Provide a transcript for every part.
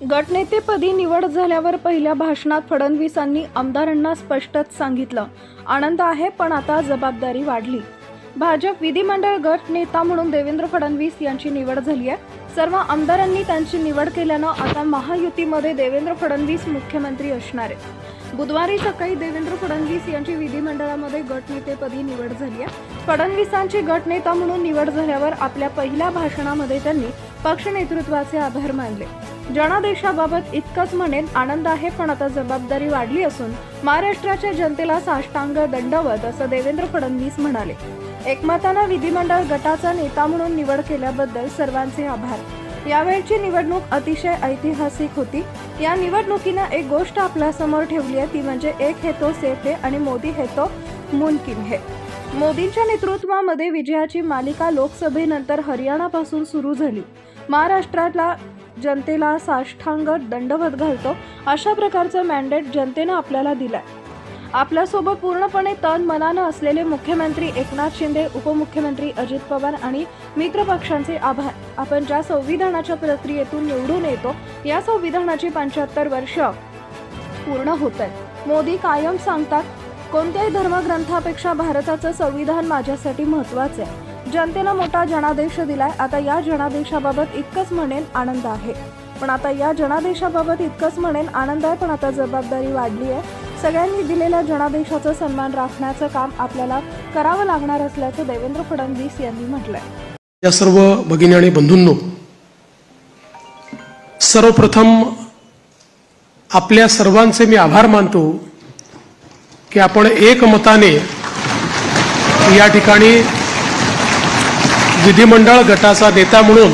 गटनेतेपदी निवड झाल्यावर पहिल्या भाषणात फडणवीसांनी आमदारांना स्पष्टच सांगितलं. आनंद आहे पण आता जबाबदारी वाढली. भाजप विधिमंडळ गट नेता म्हणून देवेंद्र फडणवीस यांची निवड झाली आहे. सर्व आमदारांनी त्यांची निवड केल्यानं आता महायुतीमध्ये देवेंद्र फडणवीस मुख्यमंत्री असणार आहेत. बुधवारी सकाळी देवेंद्र फडणवीस यांची विधिमंडळामध्ये गटनेतेपदी निवड झाली आहे. फडणवीसांची गटनेता म्हणून निवड झाल्यावर आपल्या पहिल्या भाषणामध्ये त्यांनी पक्ष नेतृत्वाचे आभार मानले. जनादेशाबाबत इतकंच म्हणेन आनंद आहे पण आता जबाबदारी वाढली असून महाराष्ट्राच्या जनतेला साष्टांग दंडवत असं देवेंद्र फडणवीस म्हणाले. एकमतानं विधिमंडळ गटाचा नेता म्हणून निवड केल्याबद्दल सर्वांचे आभार. यावेळची निवडणूक अतिशय ऐतिहासिक होती. या निवडणुकीनं एक गोष्ट आपल्यासमोर ठेवली आहे ती म्हणजे एक हे तो सेफ हे आणि मोदी हे तो मुमकिन हे. मोदींच्या नेतृत्वामध्ये विजयाची मालिका लोकसभेनंतर हरियाणापासून सुरू झाली. महाराष्ट्रातला जनतेला साष्टांग दंडवत घालतो अशा प्रकारचं मॅन्डेट जनतेनं आपल्याला दिलं आहे आपल्यासोबत पूर्णपणे तन मनानं असलेले मुख्यमंत्री एकनाथ शिंदे उपमुख्यमंत्री अजित पवार आणि मित्र पक्षांचे आभार. आपण ज्या संविधानाच्या प्रक्रियेतून निवडून येतो या संविधानाची पंच्याहत्तर वर्ष पूर्ण होत आहेत मोदी कायम सांगतात कोणत्याही धर्मग्रंथापेक्षा भारताचं संविधान माझ्यासाठी महत्वाचं आहे. जनतेनं मोठा जनादेश दिलाय. आता या जनादेशाबाबत इतकंच म्हणेन आनंद आहे. पण आता या जनादेशाबाबत इतकंच म्हणेन आनंद आहे पण आता जबाबदारी वाढली आहे. सगळ्यांनी दिलेल्या जनादेशाचा सन्मान राखण्याचं काम आपल्याला करावं लागणार असल्याचं देवेंद्र फडणवीस यांनी म्हटलंय. या सर्व भगिनी आणि बंधूंनो सर्वप्रथम आपल्या सर्वांचे मी आभार मानतो की आपण एकमताने या ठिकाणी विधिमंडळ गटाचा नेता म्हणून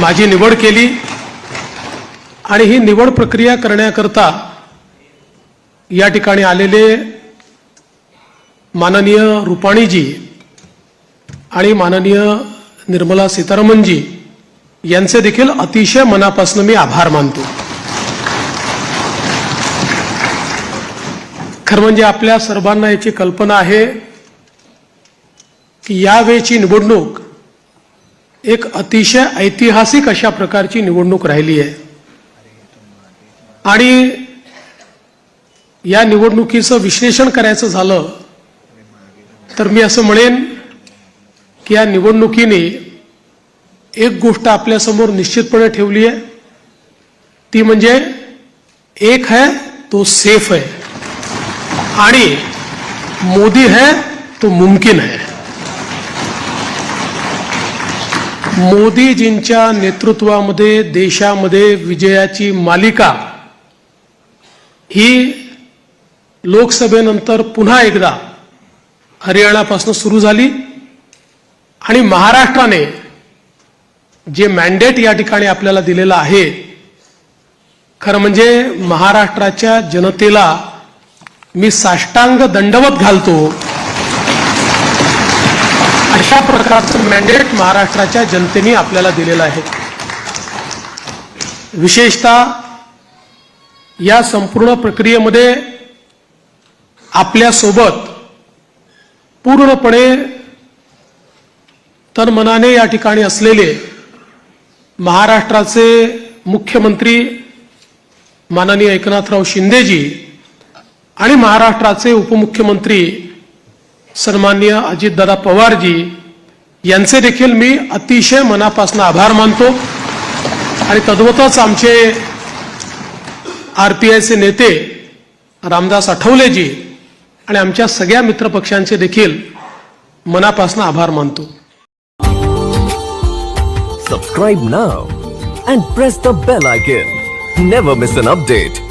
माझी निवड केली आणि ही निवड प्रक्रिया करण्याकरता या ठिकाणी आलेले माननीय रुपाणीजी आणि माननीय निर्मला सीतारामनजी यांचे देखील अतिशय मनापासून मी आभार मानतो. खरं म्हणजे आपल्या सर्वांना याची कल्पना आहे. की यावेळची निवडणूक एक अतिशय ऐतिहासिक अशा प्रकारची निवडणूक राहिली आहे. आणि या निवडणुकीचं विश्लेषण करायचं झालं तर मी असं म्हणेन की या निवडणुकीने एक गोष्ट आपल्यासमोर निश्चितपणे ठेवली आहे. ती म्हणजे एक है तो सेफ है. आणि मोदी है तो मुमकिन है. मोदीजींच्या नेतृत्वामध्ये देशामध्ये विजयाची मालिका. ही लोकसभेनंतर पुन्हा एकदा हरियाणापासून सुरू झाली आणि महाराष्ट्राने जे मॅन्डेट या ठिकाणी आपल्याला दिलेलं आहे खरं म्हणजे महाराष्ट्राच्या जनतेला मी साष्टांग दंडवत घालतो. अशा प्रकारचं मॅन्डेट महाराष्ट्राच्या जनतेने आपल्याला दिलेलं आहे. विशेषतः या संपूर्ण प्रक्रियेमध्ये आपल्यासोबत पूर्णपणे तनमनाने या ठिकाणी असलेले महाराष्ट्राचे मुख्यमंत्री माननीय एकनाथराव शिंदेजी आणि महाराष्ट्राचे उपमुख्यमंत्री सन्माननीय अजितदादा पवारजी यांचे देखील मी अतिशय मनापासून आभार मानतो. आणि तद्वतच आमचे आर पी आयचे नेते रामदास आठवलेजी आणि आमच्या सगळ्या मित्रपक्षांचे देखील मनापासून आभार मानतो. Subscribe now and press the bell icon never miss an update